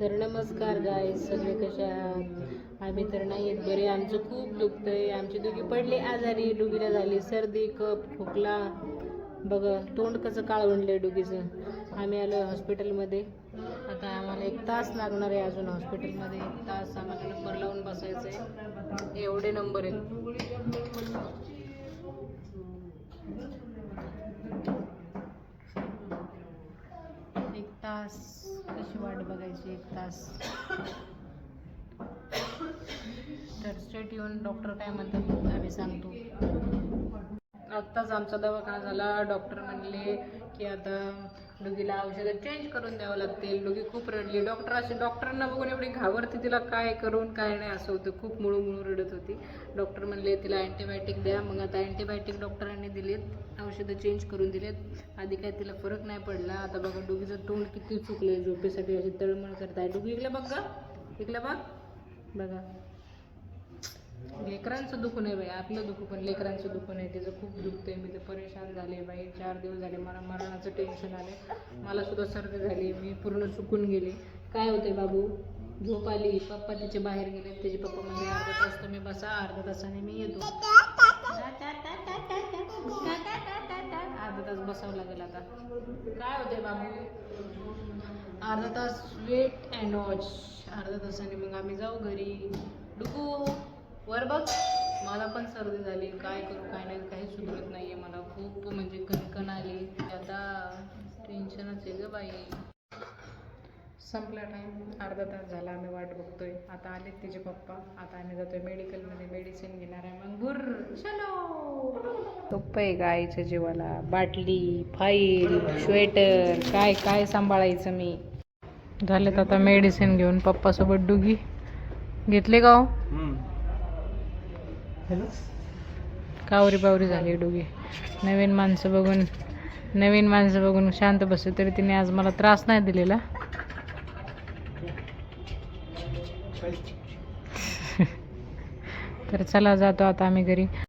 तर नमस्कार गाय सगळे कसे आहात? आम्ही तर नाही आहेत बरे. आमचं खूप दुखतंय. आमची दोघी पडली आजारी. डुगीला झाली सर्दी कप खोकला. बघा तोंड कसं काळवंडलंय डुगीचं आम्ही आलो हॉस्पिटलमध्ये. आता आम्हाला एक तास लागणार आहे अजून हॉस्पिटलमध्ये. एक तास आम्हाला नंबर लावून बसायचं आहे एवढे नंबर आहेत. एक तास. कशी वाट बघायची एक तास? तर स्ट्रेट येऊन डॉक्टर काय म्हणतात आम्ही सांगतो. आत्ताच आमचा दवाखाना झाला. डॉक्टर म्हणले की आता डुगीला औषधं चेंज करून द्यावं लागतील. डुगी खूप रडली. डॉक्टर असे डॉक्टरांना बघून एवढी घाबरते. तिला काय करून काय नाही असं होतं. खूप मुळू मुळू रडत होती. डॉक्टर म्हणले तिला अँटीबायोटिक द्या. मग आता अँटीबायोटिक डॉक्टरांनी दिलेत. औषधं चेंज करून दिलेत. आधी काय तिला फरक नाही पडला. आता बघा डुगीचं तोंड किती चुकलं झोपेसाठी अशी तळमळ करताय. डुगी इकडे बघ ग. इकडे बघ. बघा. लेकरांचं दुखू नाही बाई आपलं दुखू पण लेकरांचं दुखू नाही त्याचं खूप दुखतंय. मी तर परेशान झाले बाई. चार दिवस झाले मला मरणाचं टेन्शन आलं मला सुद्धा सर्दी झाली. मी पूर्ण चुकून गेले. काय होते बाबू? झोप आली. पप्पा तिचे बाहेर गेले. त्याचे पप्पा म्हणजे अर्धा तास तुम्ही बसा. अर्धा तासाने मी येतो. अर्धा तास बसावं लागेल आता. काय होते बाबू? अर्धा तास वेट अँड वॉच अर्धा तासाने मग आम्ही जाऊ घरी. वर बघ मला पण सर्दी झाली काय करू काय नाही काही सुधरत नाहीये मला. खूप म्हणजे कणकण आली. आता टेन्शनच आहे ग बाई. संपला टाईम अर्धा तास झाला आम्ही वाट बघतोय. आता आलेत तिचे पप्पा. आता आम्ही जातोय मेडिकलमध्ये मेडिसिन घेणार आहे मग. भुर चलो! सोपं गायच्या जीवाला. बाटली फाईल स्वेटर काय काय सांभाळायचं मी. झालेत आता मेडिसिन घेऊन पप्पासोबत डुगी. घेतले का हो? कावरी बावरी झाली डुगी. नवीन माणसं बघून नवीन माणसं बघून शांत बसते तरी तिने आज मला त्रास नाही दिलेला. तर चला जातो आता आम्ही घरी.